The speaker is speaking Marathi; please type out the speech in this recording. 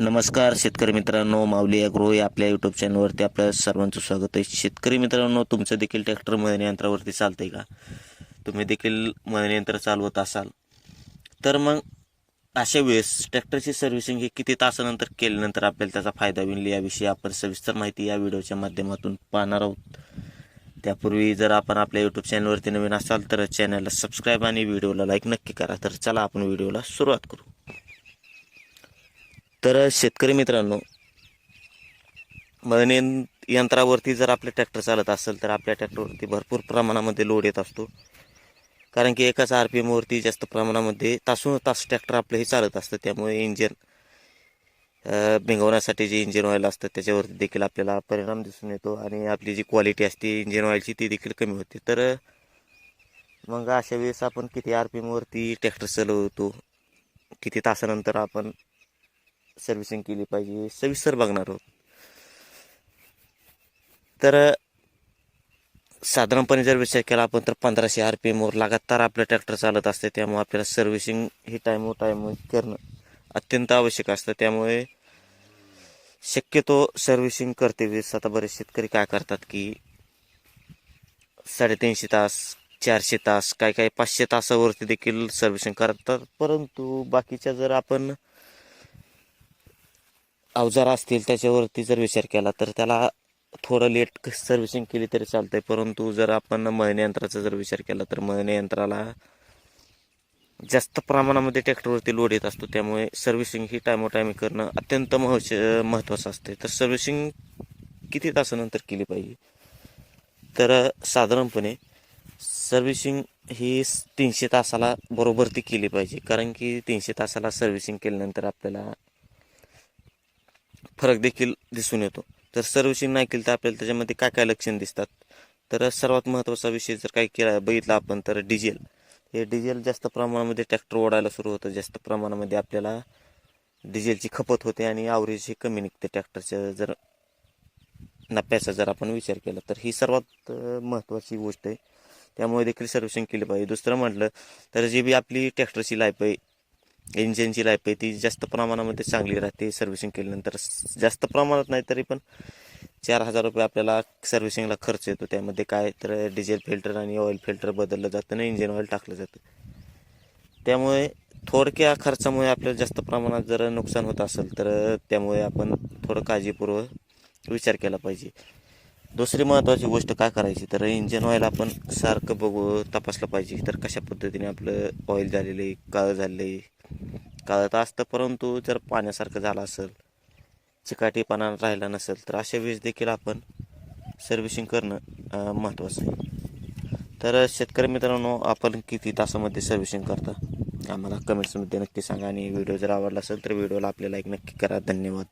नमस्कार शेतकरी मित्रांनो माऊली अग्रो या आपल्या यूट्यूब चॅनलवरती आपल्या सर्वांचं स्वागत आहे. शेतकरी मित्रांनो तुमचं देखील ट्रॅक्टर मळणी यंत्रावरती चालतंय का? तुम्ही देखील मदन यंत्र चालवत असाल. तर मग अशा वेळेस ट्रॅक्टरची सर्व्हिसिंग हे किती तासानंतर केल्यानंतर आपल्याला त्याचा फायदा होईल याविषयी आपण सविस्तर माहिती या व्हिडिओच्या माध्यमातून पाहणार आहोत. त्यापूर्वी जर आपण आपल्या यूट्यूब चॅनलवरती नवीन असाल तर चॅनलला सबस्क्राईब आणि व्हिडिओला लाईक नक्की करा. तर चला आपण व्हिडिओला सुरुवात करू. तर शेतकरी मित्रांनो मळणी यंत्रावरती जर आपलं ट्रॅक्टर चालत असेल तर आपल्या ट्रॅक्टरवरती भरपूर प्रमाणामध्ये लोड येत असतो. कारण की एकाच आर पी एमवरती जास्त प्रमाणामध्ये तासून तास ट्रॅक्टर आपलं हे चालत असतं. त्यामुळे इंजिन भिंगवण्यासाठी जे इंजिन ऑइल असतं त्याच्यावरती देखील आपल्याला परिणाम दिसून येतो आणि आपली जी क्वालिटी असते इंजिन ऑइलची ती देखील कमी होते. तर मग अशा वेळेस आपण किती आर पी एमवरती ट्रॅक्टर चालवतो किती तासानंतर आपण सर्व्हिसिंग केली पाहिजे सविस्तर बघणार आहोत. तर साधारणपणे जर विचार केला आपण तर पंधराशे आर पी एमवर लगातार आपलं ट्रॅक्टर चालत असते त्यामुळे आपल्याला सर्व्हिसिंग ही टाईम टाईम करणं अत्यंत आवश्यक असतं. त्यामुळे शक्यतो सर्व्हिसिंग करते वेळेस आता बरेच शेतकरी काय करतात की साडेतीनशे तास चारशे तास काय काय पाचशे तासावरती देखील सर्व्हिसिंग करतात. परंतु बाकीच्या जर आपण अवजार असतील त्याच्यावरती जर विचार केला तर त्याला थोडं लेट सर्व्हिसिंग केली तरी चालतंय. परंतु जर आपण मळणी यंत्राचा जर विचार केला तर मळणी यंत्राला जास्त प्रमाणामध्ये ट्रॅक्टरवरती लोड येत असतो. त्यामुळे सर्व्हिसिंग ही टायमोटायमी करणं अत्यंत महत्त्व महत्त्वाचं असते तर सर्व्हिसिंग किती तासानंतर केली पाहिजे? तर साधारणपणे सर्व्हिसिंग ही तीनशे तासाला बरोबर ती केली पाहिजे. कारण की तीनशे तासाला सर्व्हिसिंग केल्यानंतर आपल्याला फरक देखील दिसून येतो. तर सर्व्हिसिंग नाही केली तर आपल्याला त्याच्यामध्ये काय काय लक्षण दिसतात? तर सर्वात महत्त्वाचा विषय जर काही केला बघितला आपण तर डिझेल. हे डिझेल जास्त प्रमाणामध्ये ट्रॅक्टर ओढायला सुरू होतं. जास्त प्रमाणामध्ये आपल्याला डिझेलची खपत होते आणि आवरेज हे कमी निघते ट्रॅक्टरच्या जर नफ्याचा जर आपण विचार केला तर ही सर्वात महत्त्वाची गोष्ट आहे. त्यामुळे देखील सर्व्हिसिंग केली पाहिजे. दुसरं म्हटलं तर जी बी आपली ट्रॅक्टरची लाईफ आहे इंजिनची लाईफ आहे ती जास्त प्रमाणामध्ये चांगली राहते सर्व्हिसिंग केल्यानंतर जास्त प्रमाणात नाही तरी पण चार हजार रुपये आपल्याला सर्व्हिसिंगला खर्च येतो. त्यामध्ये काय तर डिझेल फिल्टर आणि ऑइल फिल्टर बदललं जातं आणि इंजिन ऑइल टाकलं जातं. त्यामुळे थोडक्या खर्चामुळे आपल्याला जास्त प्रमाणात जर नुकसान होत असेल तर त्यामुळे आपण थोडं काळजीपूर्वक विचार केला पाहिजे. दुसरी महत्त्वाची गोष्ट काय करायची? तर इंजिन ऑइल आपण सारखं बघू तपासलं पाहिजे. तर कशा पद्धतीने आपलं ऑइल झालेलं आहे काळं झालेलं आहे? काळं तर असतं परंतु जर पाण्यासारखं झालं असेल चिकाटीपणा राहिला नसेल तर अशा वेळेस देखील आपण सर्व्हिसिंग करणं महत्त्वाचं आहे. तर शेतकरी मित्रांनो आपण किती तासामध्ये सर्व्हिसिंग करता? आम्हाला कमेंट्समध्ये नक्की सांगा आणि व्हिडिओ जर आवडला असेल तर व्हिडिओला आपल्याला एक नक्की करा. धन्यवाद.